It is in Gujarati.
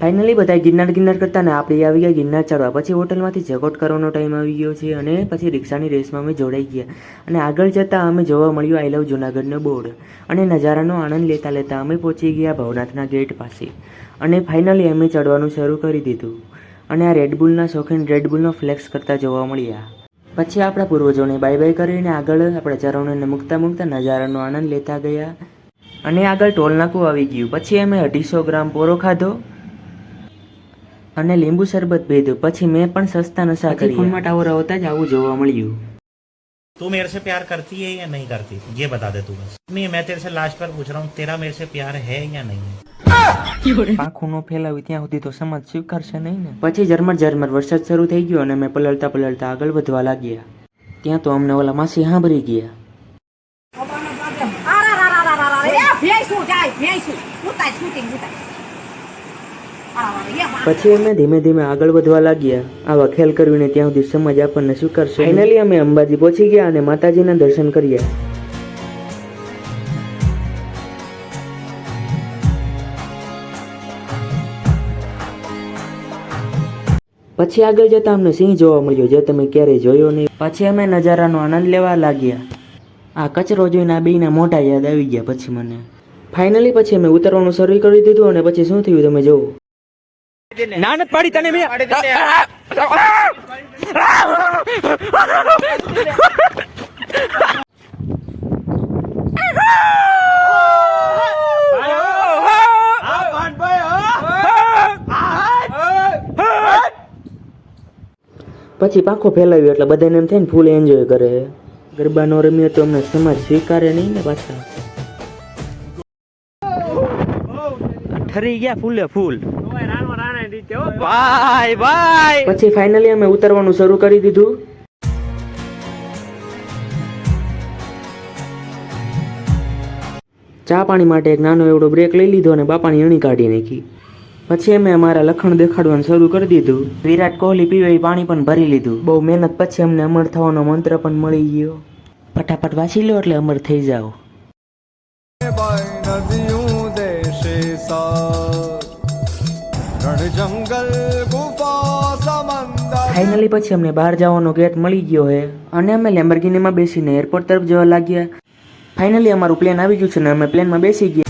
ફાઇનલી બધા ગિરનાર ગિરનાર કરતા ને આપણે આવી ગયા ગિરનાર ચડવા. પછી હોટલમાંથી ચેકઆઉટ કરવાનો ટાઈમ આવી ગયો છે અને પછી રિક્ષાની રેસમાં અમે જોડાઈ ગયા. અને આગળ જતાં અમે જોવા મળ્યું આઈ લવ જુનાગઢનો બોર્ડ. અને નજારાનો આનંદ લેતા લેતા અમે પહોંચી ગયા ભવનાથના ગેટ પાસે. અને ફાઇનલી અમે ચડવાનું શરૂ કરી દીધું. અને આ રેડબુલના શોખીન રેડબુલનો ફ્લેક્સ કરતા જોવા મળ્યા. પછી આપણા પૂર્વજોને બાય બાય કરીને આગળ આપણા ચરણોને મૂકતા મૂકતા નજારાનો આનંદ લેતા ગયા. અને આગળ ટોલનાકું આવી ગયું. પછી અમે અઢીસો ગ્રામ પોરો ખાધો. અને લીંબુ શરબત પીધું પછી મેં પણ સસ્તા નશા કરી ફોનમાં ટાવર આવતા જ આવું જોવા મળ્યું तू मेरे से प्यार करती है या नहीं करती ये बता दे तू बस नहीं मैं तेरे से लास्ट बार पूछ रहा हूँ तेरा मेरे से प्यार है या नहीं આંખું ન ફેલાવી ત્યાં સુધી તો સમજ સ્વીકારશે નહીં ને પછી ઝરમર ઝરમર વરસાદ શરૂ થઈ ગયો અને અમે પલળતા પલળતા આગળ વધવા લાગ્યા ત્યાં તો અમને ઓલા માસી સાંભળી ગયા એ ભેંસું જાય ભેંસું ઉતાય શૂટિંગ ઉતાય પછી અમે ધીમે ધીમે આગળ વધવા લાગ્યા. આવા ખેલ કરીને ત્યાં સુધી સમજ આપણને સ્વીકારશે ફાઇનલી અમે અંબાજી પહોંચી ગયા અને માતાજીના દર્શન કર્યા. પછી આગળ જતા અમને સિંહ જોવા મળ્યો, જે તમે ક્યારેય જોયો નહીં. પછી અમે નજારાનો આનંદ લેવા લાગ્યા. આ કચરો જોઈને આ બેના મોટા યાદ આવી ગયા પછી મને. ફાઇનલી પછી અમે ઉતરવાનું શરૂ કરી દીધું અને પછી શું થયું તમે જોવો ના પાડી તને મેં પછી પાખો ફેલાવ્યો એટલે બધાને એમ થાય ને ફૂલ એન્જોય કરે. ગરબા નો રમ્યો તો અમને સમાજ સ્વીકારે નહીં ને પાછા. ઠરી ગયા ફૂલે ફૂલ. બાય બાય પછી ફાઇનલી અમે ઉતરવાનું શરૂ કરી દીધું. ચા પાણી માટે એક નાનો એવડો બ્રેક લઈ લીધો અને બાપાની અણી કાઢી નાખી. પછી અમે અમારા લખણ દેખાડવાનું શરૂ કરી દીધું. વિરાટ કોહલી પીવે પાણી પણ ભરી લીધું. બહુ મહેનત પછી અમને અમર થવાનો મંત્ર પણ મળી ગયો. ફટાફટ વાંચી લો એટલે અમર થઈ જાઓ. ફાઇનલી પછી અમને બહાર જવાનો ગેટ મળી ગયો હે. અને અમે લેમ્બરગીનીમાં બેસીને એરપોર્ટ તરફ જવા લાગ્યા. ફાઇનલી અમારું પ્લેન આવી ગયું છે ને અમે પ્લેનમાં બેસી ગયા.